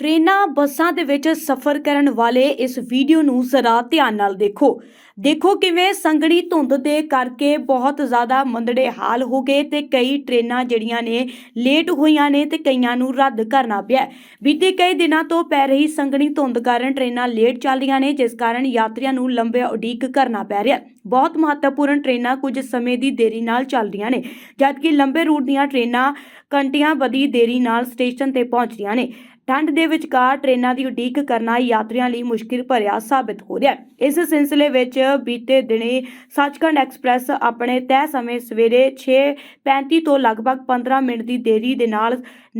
ਟ੍ਰੇਨਾਂ, ਬੱਸਾਂ ਦੇ ਵਿੱਚ ਸਫ਼ਰ ਕਰਨ ਵਾਲੇ ਇਸ ਵੀਡੀਓ ਨੂੰ ਜ਼ਰਾ ਧਿਆਨ ਨਾਲ ਦੇਖੋ। ਦੇਖੋ ਕਿਵੇਂ ਸੰਗਣੀ ਧੁੰਦ ਦੇ ਕਰਕੇ ਬਹੁਤ ਜ਼ਿਆਦਾ ਮੰਦੜੇ ਹਾਲ ਹੋ ਗਏ ਤੇ ਕਈ ਟ੍ਰੇਨਾਂ ਜਿਹੜੀਆਂ ਨੇ ਲੇਟ ਹੋਈਆਂ ਨੇ ਤੇ ਕਈਆਂ ਨੂੰ ਰੱਦ ਕਰਨਾ ਪਿਆ। ਬੀਤੇ ਕਈ ਦਿਨਾਂ ਤੋਂ ਪੈ ਰਹੀ ਸੰਗਣੀ ਧੁੰਦ ਕਾਰਨ ਟ੍ਰੇਨਾਂ ਲੇਟ ਚੱਲ ਰਹੀਆਂ ਨੇ, ਜਿਸ ਕਾਰਨ ਯਾਤਰੀਆਂ ਨੂੰ ਲੰਬੇ ਉਡੀਕ ਕਰਨਾ ਪੈ ਰਿਹਾ। ਬਹੁਤ ਮਹੱਤਵਪੂਰਨ ਟ੍ਰੇਨਾਂ ਕੁਝ ਸਮੇਂ ਦੀ ਦੇਰੀ ਨਾਲ ਚੱਲ ਰਹੀਆਂ ਨੇ, ਜਦਕਿ ਲੰਬੇ ਰੂਟ ਦੀਆਂ ਟ੍ਰੇਨਾਂ ਘੰਟਿਆਂ ਵਧੀ ਦੇਰੀ ਨਾਲ ਸਟੇਸ਼ਨ ਤੇ ਪਹੁੰਚ ਰਹੀਆਂ ਨੇ। ਠੰਡ ਦੇ ਵਿਚਕਾਰ ਟ੍ਰੇਨਾਂ ਦੀ ਉਡੀਕ ਕਰਨਾ ਯਾਤਰੀਆਂ ਲਈ ਮੁਸ਼ਕਿਲ ਭਰਿਆ ਸਾਬਤ ਹੋ ਰਿਹਾ ਹੈ। ਇਸ ਸਿਲਸਿਲੇ ਵਿੱਚ ਬੀਤੇ ਦਿਨੀ ਸੱਚਖੰਡ ਐਕਸਪ੍ਰੈਸ ਆਪਣੇ ਤੈਅ ਸਮੇਂ ਸਵੇਰੇ 6:35 ਤੋਂ ਲਗਭਗ 15 ਮਿੰਟ ਦੀ ਦੇਰੀ ਦੇ ਨਾਲ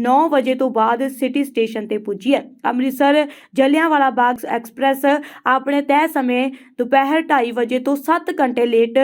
9 ਵਜੇ ਤੋਂ ਬਾਅਦ ਸਿਟੀ ਸਟੇਸ਼ਨ ਤੇ ਪੁੱਜੀ ਹੈ। ਅੰਮ੍ਰਿਤਸਰ ਜਲਿਆਂਵਾਲਾ ਬਾਗ ਐਕਸਪ੍ਰੈਸ ਆਪਣੇ ਤੈਅ ਸਮੇਂ ਦੁਪਹਿਰ 2:30 ਵਜੇ ਤੋਂ 7 ਘੰਟੇ ਲੇਟ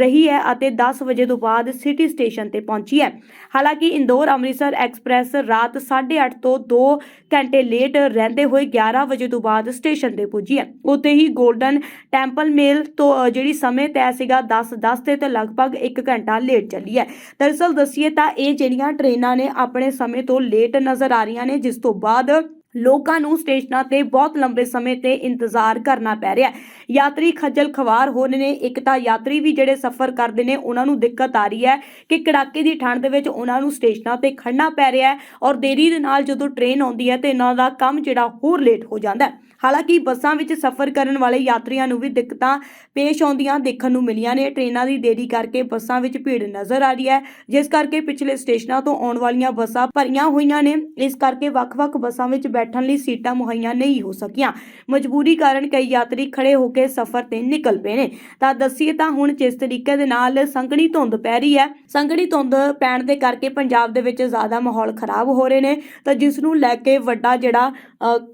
ਰਹੀ ਹੈ ਅਤੇ 10 ਵਜੇ ਤੋਂ ਬਾਅਦ ਸਿਟੀ ਸਟੇਸ਼ਨ ਤੇ ਪਹੁੰਚੀ ਹੈ। ਹਾਲਾਂਕਿ ਇੰਦੌਰ ਅੰਮ੍ਰਿਤਸਰ ਐਕਸਪ੍ਰੈਸ ਰਾਤ 8:30 ਤੋਂ 2 ਘੰਟੇ ਲੇਟ ਰਹਿੰਦੇ ਹੋਏ 11 ਵਜੇ ਤੋਂ ਬਾਅਦ ਸਟੇਸ਼ਨ ਤੇ ਪੁੱਜੀ ਹੈ ਉੱਥੇ ਹੀ ਗੋਲਡਨ ਟੈਂਪਲ ਮੇਲ ਤੋਂ ਜਿਹੜੀ ਸਮੇਂ ਤੈਅ ਸੀਗਾ 10:10 ਤੇ ਤੇ ਲਗਭਗ 1 ਘੰਟਾ ਲੇਟ ਚੱਲੀ ਹੈ। ਦਰਅਸਲ ਦਸੀਏ ਤਾਂ ਇਹ ਜਿਹੜੀਆਂ ਟ੍ਰੇਨਾਂ ਨੇ ਆਪਣੇ ਸਮੇਂ ਤੋਂ ਲੇਟ ਨਜ਼ਰ ਆ ਰਹੀਆਂ ਨੇ, ਜਿਸ ਤੋਂ ਬਾਅਦ ਲੋਕਾਂ ਨੂੰ ਸਟੇਸ਼ਨਾਂ ਤੇ ਬਹੁਤ ਲੰਬੇ ਸਮੇਂ ਤੇ ਇੰਤਜ਼ਾਰ ਕਰਨਾ ਪੈ ਰਿਹਾ ਯਾਤਰੀ ਖੱਜਲ ਖਵਾਰ ਹੋ ਰਹੇ ਨੇ। ਇੱਕ ਤਾਂ ਯਾਤਰੀ ਵੀ ਜਿਹੜੇ ਸਫ਼ਰ ਕਰਦੇ ਨੇ, ਉਹਨਾਂ ਨੂੰ ਦਿੱਕਤ ਆ ਰਹੀ ਹੈ ਕਿ ਕੜਾਕੇ ਦੀ ਠੰਡ ਦੇ ਵਿੱਚ ਉਹਨਾਂ ਨੂੰ ਸਟੇਸ਼ਨਾਂ ਤੇ ਖੜਨਾ ਪੈ ਰਿਹਾ ਹੈ ਔਰ ਦੇਰੀ ਦੇ ਨਾਲ ਜਦੋਂ ਟ੍ਰੇਨ ਆਉਂਦੀ ਹੈ ਤੇ ਇਹਨਾਂ ਦਾ ਕੰਮ ਜਿਹੜਾ ਹੋਰ ਲੇਟ ਹੋ ਜਾਂਦਾ ਹੈ। ਹਾਲਾਂਕਿ ਬੱਸਾਂ ਵਿੱਚ ਸਫ਼ਰ ਕਰਨ ਵਾਲੇ ਯਾਤਰੀਆਂ ਨੂੰ ਵੀ ਦਿੱਕਤਾਂ ਪੇਸ਼ ਆਉਂਦੀਆਂ ਦੇਖਣ ਨੂੰ ਮਿਲੀਆਂ ਨੇ। ਟ੍ਰੇਨਾਂ ਦੀ ਦੇਰੀ ਕਰਕੇ ਬੱਸਾਂ ਵਿੱਚ ਭੀੜ ਨਜ਼ਰ ਆ ਰਹੀ ਹੈ, ਜਿਸ ਕਰਕੇ ਪਿਛਲੇ ਸਟੇਸ਼ਨਾਂ ਤੋਂ ਆਉਣ ਵਾਲੀਆਂ ਬੱਸਾਂ ਭਰੀਆਂ ਹੋਈਆਂ ਨੇ। ਇਸ ਕਰਕੇ ਵੱਖ-ਵੱਖ ਬੱਸਾਂ ਵਿੱਚ ਬੈਠ ਬੈਠਣ ਲਈ ਸੀਟਾਂ ਮੁਹੱਈਆ ਨਹੀਂ ਹੋ ਸਕੀਆਂ। ਮਜਬੂਰੀ ਕਾਰਨ ਕਈ ਯਾਤਰੀ ਖੜੇ ਹੋ ਕੇ ਸਫ਼ਰ ਤੇ ਨਿਕਲ ਪਏ ਨੇ। ਤਾਂ ਦੱਸੀਏ ਤਾਂ ਹੁਣ ਜਿਸ ਤਰੀਕੇ ਦੇ ਨਾਲ ਸੰਘਣੀ ਧੁੰਦ ਪੈ ਰਹੀ ਹੈ, ਸੰਘਣੀ ਧੁੰਦ ਪੈਣ ਦੇ ਕਰਕੇ ਪੰਜਾਬ ਦੇ ਵਿੱਚ ਜ਼ਿਆਦਾ ਮਾਹੌਲ ਖਰਾਬ ਹੋ ਰਹੇ ਨੇ। ਤਾਂ ਜਿਸ ਨੂੰ ਲੈ ਕੇ ਵੱਡਾ ਜਿਹੜਾ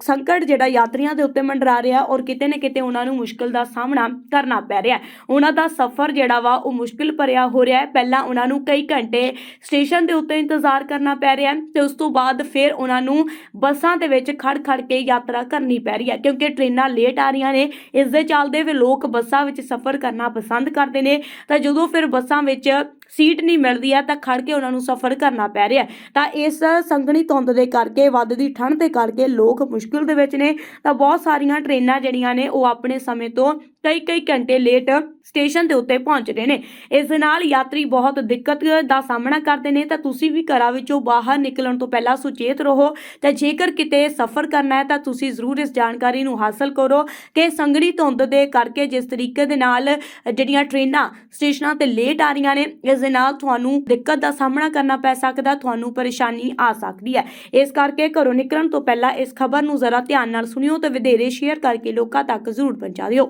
ਸੰਕਟ ਜਿਹੜਾ ਯਾਤਰੀਆਂ ਦੇ ਉੱਤੇ ਮੰਡਰਾ ਰਿਹਾ ਔਰ ਕਿਤੇ ਨਾ ਕਿਤੇ ਉਹਨਾਂ ਨੂੰ ਮੁਸ਼ਕਲ ਦਾ ਸਾਹਮਣਾ ਕਰਨਾ ਪੈ ਰਿਹਾ ਉਹਨਾਂ ਦਾ ਸਫ਼ਰ ਜਿਹੜਾ ਵਾ ਉਹ ਮੁਸ਼ਕਲ ਭਰਿਆ ਹੋ ਰਿਹਾ ਹੈ। ਪਹਿਲਾਂ ਉਹਨਾਂ ਨੂੰ ਕਈ ਘੰਟੇ ਸਟੇਸ਼ਨ ਦੇ ਉੱਤੇ ਇੰਤਜ਼ਾਰ ਕਰਨਾ ਪੈ ਰਿਹਾ ਹੈ ਤੇ ਉਸ ਤੋਂ ਬਾਅਦ ਫਿਰ ਉਹਨਾਂ ਨੂੰ ਬੱਸਾਂ ਦੇ ਵਿੱਚ ਵਿੱਚ ਖੜ ਖੜ ਕੇ ਯਾਤਰਾ ਕਰਨੀ ਪੈ ਰਹੀ ਹੈ ਕਿਉਂਕਿ ਟ੍ਰੇਨਾਂ ਲੇਟ ਆ ਰਹੀਆਂ ਨੇ, ਇਸ ਦੇ ਚੱਲਦੇ ਵੀ ਲੋਕ ਬੱਸਾਂ ਵਿੱਚ ਸਫ਼ਰ ਕਰਨਾ ਪਸੰਦ ਕਰਦੇ ਨੇ। ਤਾਂ ਜਦੋਂ ਫਿਰ ਬੱਸਾਂ ਵਿੱਚ ਸੀਟ ਨਹੀਂ ਮਿਲਦੀ ਹੈ, ਤਾਂ ਖੜ ਕੇ ਉਹਨਾਂ ਨੂੰ ਸਫ਼ਰ ਕਰਨਾ ਪੈ ਰਿਹਾ ਤਾਂ ਇਸ ਸੰਘਣੀ ਧੁੰਦ ਦੇ ਕਰਕੇ ਵੱਧਦੀ ਠੰਡ ਦੇ ਕਰਕੇ ਲੋਕ ਮੁਸ਼ਕਿਲ ਦੇ ਵਿੱਚ ਨੇ। ਤਾਂ ਬਹੁਤ ਸਾਰੀਆਂ ਟ੍ਰੇਨਾਂ ਜਿਹੜੀਆਂ ਨੇ, ਉਹ ਆਪਣੇ ਸਮੇਂ ਤੋਂ ਕਈ ਕਈ ਘੰਟੇ ਲੇਟ ਸਟੇਸ਼ਨ ਦੇ ਉੱਤੇ ਪਹੁੰਚ ਰਹੇ ਨੇ। ਇਸ ਦੇ ਨਾਲ ਯਾਤਰੀ ਬਹੁਤ ਦਿੱਕਤ ਦਾ ਸਾਹਮਣਾ ਕਰਦੇ ਨੇ। ਤਾਂ ਤੁਸੀਂ ਵੀ ਘਰਾਂ ਵਿੱਚੋਂ ਬਾਹਰ ਨਿਕਲਣ ਤੋਂ ਪਹਿਲਾਂ ਸੁਚੇਤ ਰਹੋ। ਤੇ ਜੇਕਰ ਕਿਤੇ ਸਫ਼ਰ ਕਰਨਾ ਹੈ, ਤਾਂ ਤੁਸੀਂ ਜ਼ਰੂਰ ਇਸ ਜਾਣਕਾਰੀ ਨੂੰ ਹਾਸਲ ਕਰੋ ਕਿ ਸੰਘਣੀ ਧੁੰਦ ਦੇ ਕਰਕੇ ਜਿਸ ਤਰੀਕੇ ਦੇ ਨਾਲ ਜਿਹੜੀਆਂ ਟ੍ਰੇਨਾਂ ਸਟੇਸ਼ਨਾਂ ਤੇ ਲੇਟ ਆ ਰਹੀਆਂ ਨੇ, ਇਸ ਦੇ ਨਾਲ ਤੁਹਾਨੂੰ ਦਿੱਕਤ ਦਾ ਸਾਹਮਣਾ ਕਰਨਾ ਪੈ ਸਕਦਾ, ਤੁਹਾਨੂੰ ਪਰੇਸ਼ਾਨੀ ਆ ਸਕਦੀ ਹੈ। ਇਸ ਕਰਕੇ ਘਰੋਂ ਨਿਕਲਣ ਤੋਂ ਪਹਿਲਾਂ ਇਸ ਖਬਰ ਨੂੰ ਜ਼ਰਾ ਧਿਆਨ ਨਾਲ ਸੁਣਿਓ ਤੇ ਵਧੇਰੇ ਸ਼ੇਅਰ ਕਰਕੇ ਲੋਕਾਂ ਤੱਕ ਜ਼ਰੂਰ ਪਹੁੰਚਾ ਦਿਓ।